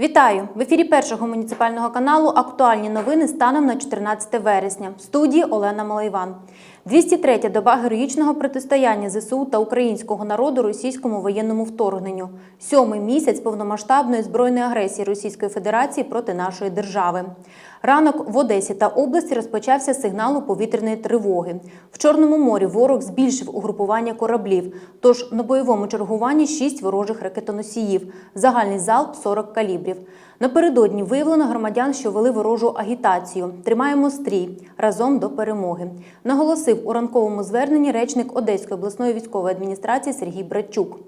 Вітаю в ефірі першого муніципального каналу. Актуальні новини станом на 14 вересня. В студії Олена Малайван. 203-я доба героїчного протистояння ЗСУ та українського народу російському воєнному вторгненню. Сьомий місяць повномасштабної збройної агресії Російської Федерації проти нашої держави. Ранок в Одесі та області розпочався сигналу повітряної тривоги. В Чорному морі ворог збільшив угрупування кораблів. Тож на бойовому чергуванні 6 ворожих ракетоносіїв. Загальний залп 40 калібрів. Напередодні виявлено громадян, що вели ворожу агітацію. Тримаємо стрій разом до перемоги. Наголосив у ранковому зверненні речник Одеської обласної військової адміністрації Сергій Братчук.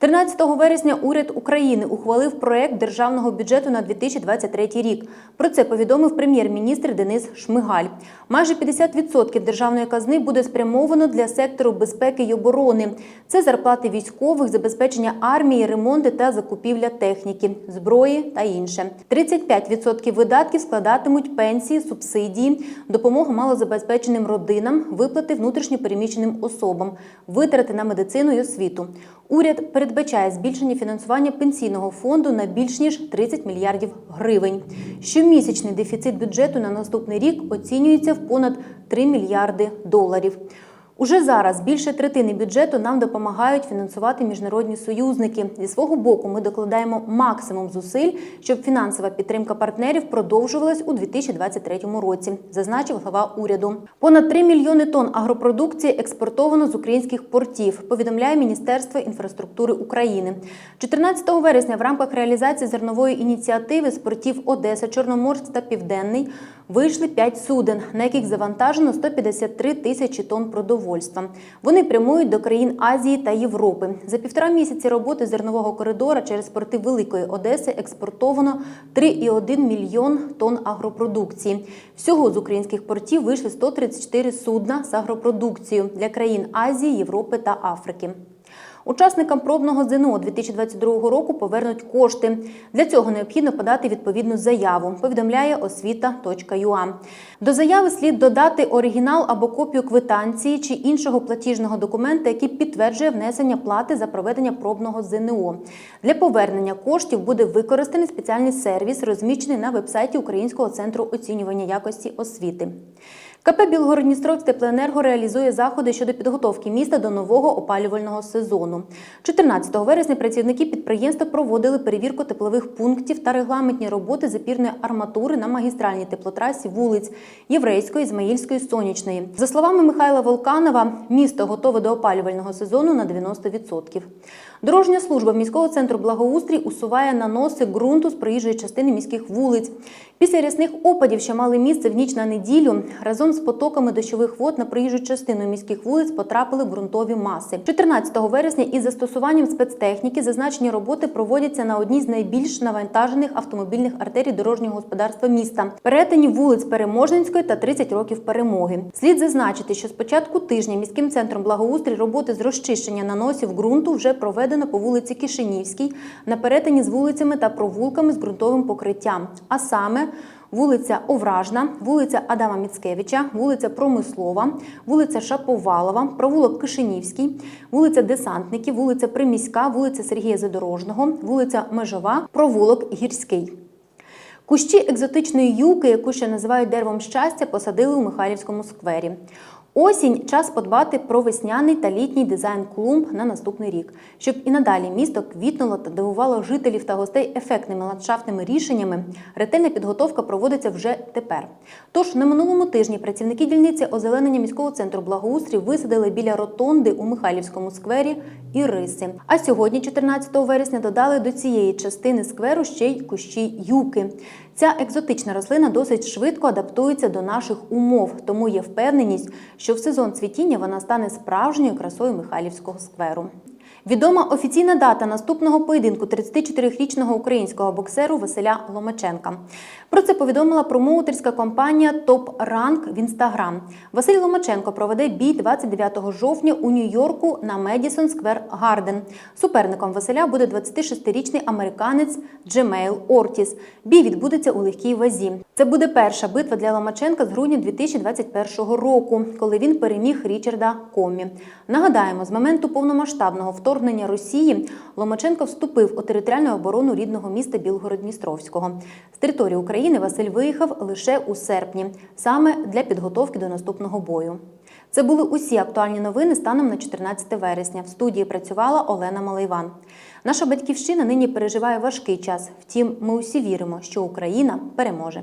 13 вересня уряд України ухвалив проект державного бюджету на 2023 рік. Про це повідомив прем'єр-міністр Денис Шмигаль. Майже 50% державної казни буде спрямовано для сектору безпеки й оборони. Це зарплати військових, забезпечення армії, ремонти та закупівля техніки, зброї та інше. 35% видатків складатимуть пенсії, субсидії, допомога малозабезпеченим родинам, виплати внутрішньопереміщеним особам, витрати на медицину і освіту. Уряд передбачає збільшення фінансування пенсійного фонду на більш ніж 30 мільярдів гривень. Щомісячний дефіцит бюджету на наступний рік оцінюється в понад 3 мільярди доларів. Уже зараз більше третини бюджету нам допомагають фінансувати міжнародні союзники. Зі свого боку, ми докладаємо максимум зусиль, щоб фінансова підтримка партнерів продовжувалась у 2023 році, зазначив глава уряду. Понад 3 мільйони тонн агропродукції експортовано з українських портів. Повідомляє Міністерство інфраструктури України. 14 вересня в рамках реалізації зернової ініціативи з портів Одеса, Чорноморськ та Південний вийшли 5 суден, на яких завантажено 153 тисячі тонн продовольства. Вони прямують до країн Азії та Європи. За півтора місяці роботи зернового коридора через порти Великої Одеси експортовано 3,1 мільйон тонн агропродукції. Всього з українських портів вийшли 134 судна з агропродукцією для країн Азії, Європи та Африки. Учасникам пробного ЗНО 2022 року повернуть кошти. Для цього необхідно подати відповідну заяву, повідомляє освіта.юа. До заяви слід додати оригінал або копію квитанції чи іншого платіжного документа, який підтверджує внесення плати за проведення пробного ЗНО. Для повернення коштів буде використаний спеціальний сервіс, розміщений на вебсайті Українського центру оцінювання якості освіти. КП Білгородністровськ Теплоенерго реалізує заходи щодо підготовки міста до нового опалювального сезону. 14 вересня працівники підприємства проводили перевірку теплових пунктів та регламентні роботи запірної арматури на магістральній теплотрасі вулиць Єврейської, Ізмаїльської, Сонячної. За словами Михайла Волканова, місто готове до опалювального сезону на 90%. Дорожня служба міського центру благоустрій усуває наноси ґрунту з проїжджої частини міських вулиць. Після рясних опадів, що мали місце в ніч на неділю, разом з потоками дощових вод на проїжджу частину міських вулиць потрапили ґрунтові маси. 14 вересня із застосуванням спецтехніки зазначені роботи проводяться на одній з найбільш навантажених автомобільних артерій дорожнього господарства міста перетині вулиць Переможненської та 30 років перемоги. Слід зазначити, що з початку тижня міським центром благоустрій роботи з розчищення наносів ґрунту вже проведено по вулиці Кишинівській на перетині з вулицями та провулками з ґрунтовим покриттям, а саме Вулиця Овражна, вулиця Адама Міцкевича, вулиця Промислова, вулиця Шаповалова, провулок Кишинівський, вулиця Десантників, вулиця Приміська, вулиця Сергія Задорожного, вулиця Межова, провулок Гірський. Кущі екзотичної юки, яку ще називають деревом щастя, посадили у Михайлівському сквері. Осінь час подбати про весняний та літній дизайн клумб на наступний рік, щоб і надалі місто квітнуло та дивувало жителів та гостей ефектними ландшафтними рішеннями. Ретельна підготовка проводиться вже тепер. Тож на минулому тижні працівники дільниці озеленення міського центру благоустрій висадили біля ротонди у Михайлівському сквері і риси. А сьогодні, 14 вересня, додали до цієї частини скверу ще й кущі юки. Ця екзотична рослина досить швидко адаптується до наших умов, тому є впевненість, що в сезон цвітіння вона стане справжньою красою Михайлівського скверу. Відома офіційна дата наступного поєдинку 34-річного українського боксеру Василя Ломаченка. Про це повідомила промоутерська компанія Топ Ранк в інстаграм. Василь Ломаченко проведе бій 29 жовтня у Нью-Йорку на Медісон Сквер Гарден. Суперником Василя буде 26-річний американець Джемейл Ортіс. Бій відбудеться у легкій вазі. Це буде перша битва для Ломаченка з грудня 2021 року, коли він переміг Річарда Комі. Нагадаємо, з моменту повномасштабного вторгнення Росії Ломаченко вступив у територіальну оборону рідного міста Білгород-Дністровського. З території України Василь виїхав лише у серпні, саме для підготовки до наступного бою. Це були усі актуальні новини станом на 14 вересня. В студії працювала Олена Малайван. Наша батьківщина нині переживає важкий час. Втім, ми усі віримо, що Україна переможе.